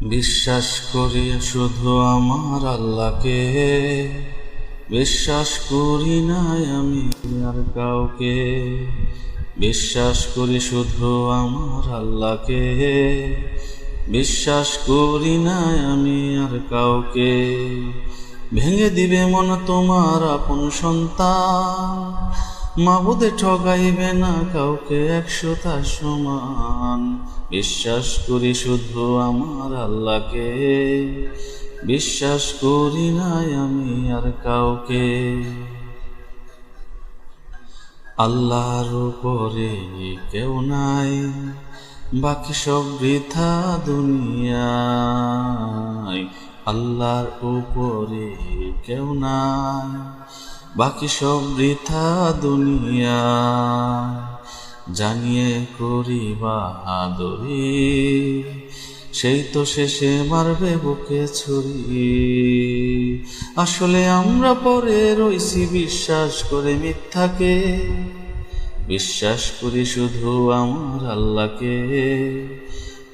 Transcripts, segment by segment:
বিশ্বাস করি শুধু আমার আল্লাহকে। বিশ্বাস করি নাই আমি আর কাউকে। বিশ্বাস করি শুধু আমার আল্লাহকে। বিশ্বাস করি নাই আমি আর কাউকে। ভেঙে দিবে মন তোমার আপন সন্তান। মাবুদে ঠগাইবে না কাউকে একশোটা সমান। বিশ্বাস করি শুধু আমার আল্লাহকে। বিশ্বাস করি নাই আমি আর কাউকে। আল্লাহর উপরে কেউ নাই, বাকি সব বৃথা দুনিয়ায়। আল্লাহর উপরে কেউ নাই। বাকি সব বৃথা দুনিয়া। জানিয়ে করিবা বাহাদুরি সেই তো শেষে মারবে বুকে ছুরি। আসলে আমরা পরে রইছি বিশ্বাস করে মিথ্যাকে। বিশ্বাস করি শুধু আমার আল্লাহকে।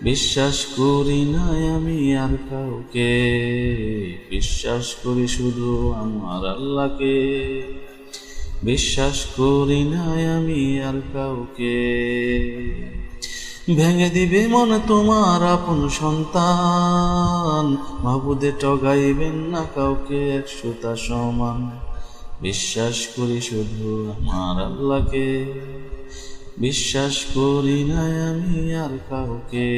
বিশ্বাস করি না আমি আর কাউকে। বিশ্বাস করি শুধু আমার আল্লাহকে। বিশ্বাস করি না আমি আর কাউকে। ভেঙে দিবে মন তোমার আপন সন্তান। মাবুদে টগাইবেন না কাউকে একশোটা সমান। বিশ্বাস করি শুধু আমার আল্লাহকে। বিশ্বাস করি না আমি আর কাউকে।